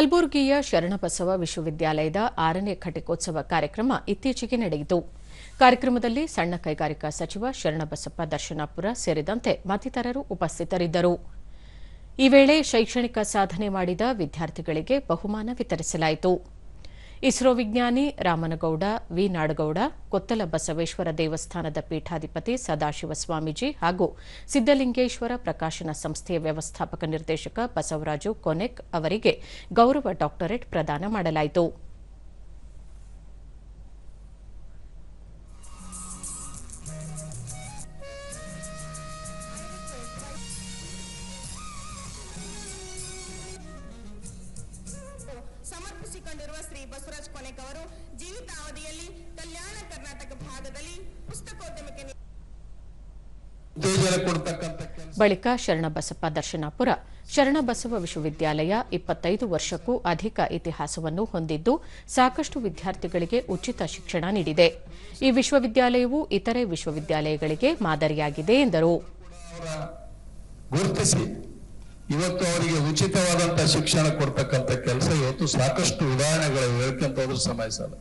ಕಲಬುರಗಿಯ ಶರಣಬಸವ ವಿಶ್ವವಿದ್ಯಾಲಯದ ಆರನೇ ಘಟಿಕೋತ್ಸವ ಕಾರ್ಯಕ್ರಮ ಇತ್ತೀಚೆಗೆ ನಡೆಯಿತು. ಕಾರ್ಯಕ್ರಮದಲ್ಲಿ ಸಣ್ಣ ಕೈಗಾರಿಕಾ ಸಚಿವ ಶರಣಬಸಪ್ಪ ದರ್ಶನಾಪುರ ಸೇರಿದಂತೆ ಮತ್ತಿತರರು ಉಪಸ್ಥಿತರಿದ್ದರು. ಈ ವೇಳೆ ಶೈಕ್ಷಣಿಕ ಸಾಧನೆ ಮಾಡಿದ ವಿದ್ಯಾರ್ಥಿಗಳಿಗೆ ಬಹುಮಾನ ವಿತರಿಸಲಾಯಿತು. ಇಸ್ರೋ ವಿಜ್ಞಾನಿ ರಾಮನಗೌಡ, ವಿ. ನಾಡಗೌಡ, ಕೊತ್ತಲ ಬಸವೇಶ್ವರ ದೇವಸ್ಥಾನದ ಪೀಠಾಧಿಪತಿ ಸದಾಶಿವ ಸ್ವಾಮೀಜಿ ಹಾಗೂ ಸಿದ್ದಲಿಂಗೇಶ್ವರ ಪ್ರಕಾಶನ ಸಂಸ್ಥೆಯ ವ್ಯವಸ್ಥಾಪಕ ನಿರ್ದೇಶಕ ಬಸವರಾಜು ಕೊನೆಕ್ ಅವರಿಗೆ ಗೌರವ ಡಾಕ್ಟರೇಟ್ ಪ್ರದಾನ ಮಾಡಲಾಯಿತು. ಸಮರ್ಪಿಸಿಕೊಂಡಿರುವ ಶ್ರೀ ಬಸವರಾಜ್ ಕೊನೆಕ್ ಅವರು ಜೀವಿತಾವಧಿಯಲ್ಲಿ ಕಲ್ಯಾಣ ಕರ್ನಾಟಕ ಭಾಗದಲ್ಲಿ ಪುಸ್ತಕೋದ್ಯಮಕ್ಕೆ ಬಳಿಕ ಶರಣಬಸಪ್ಪ ದರ್ಶನಾಪುರ. ಶರಣಬಸವ ವಿಶ್ವವಿದ್ಯಾಲಯ ಇಪ್ಪತ್ತೈದು ವರ್ಷಕ್ಕೂ ಅಧಿಕ ಇತಿಹಾಸವನ್ನು ಹೊಂದಿದ್ದು ಸಾಕಷ್ಟು ವಿದ್ಯಾರ್ಥಿಗಳಿಗೆ ಉಚಿತ ಶಿಕ್ಷಣ ನೀಡಿದೆ. ಈ ವಿಶ್ವವಿದ್ಯಾಲಯವು ಇತರೆ ವಿಶ್ವವಿದ್ಯಾಲಯಗಳಿಗೆ ಮಾದರಿಯಾಗಿದೆ ಎಂದರು. ಗುರುತಿಸಿ ಇವತ್ತು ಅವರಿಗೆ ಉಚಿತವಾದಂತಹ ಶಿಕ್ಷಣ ಕೊಡ್ತಕ್ಕಂಥ ಕೆಲಸ ಸಾಕಷ್ಟು ಉದಾಹರಣೆಗಳು ಹೇಳ್ಕೊಂತ ಹೋದ್ರೆ ಸಮಯ ಸಾಲ.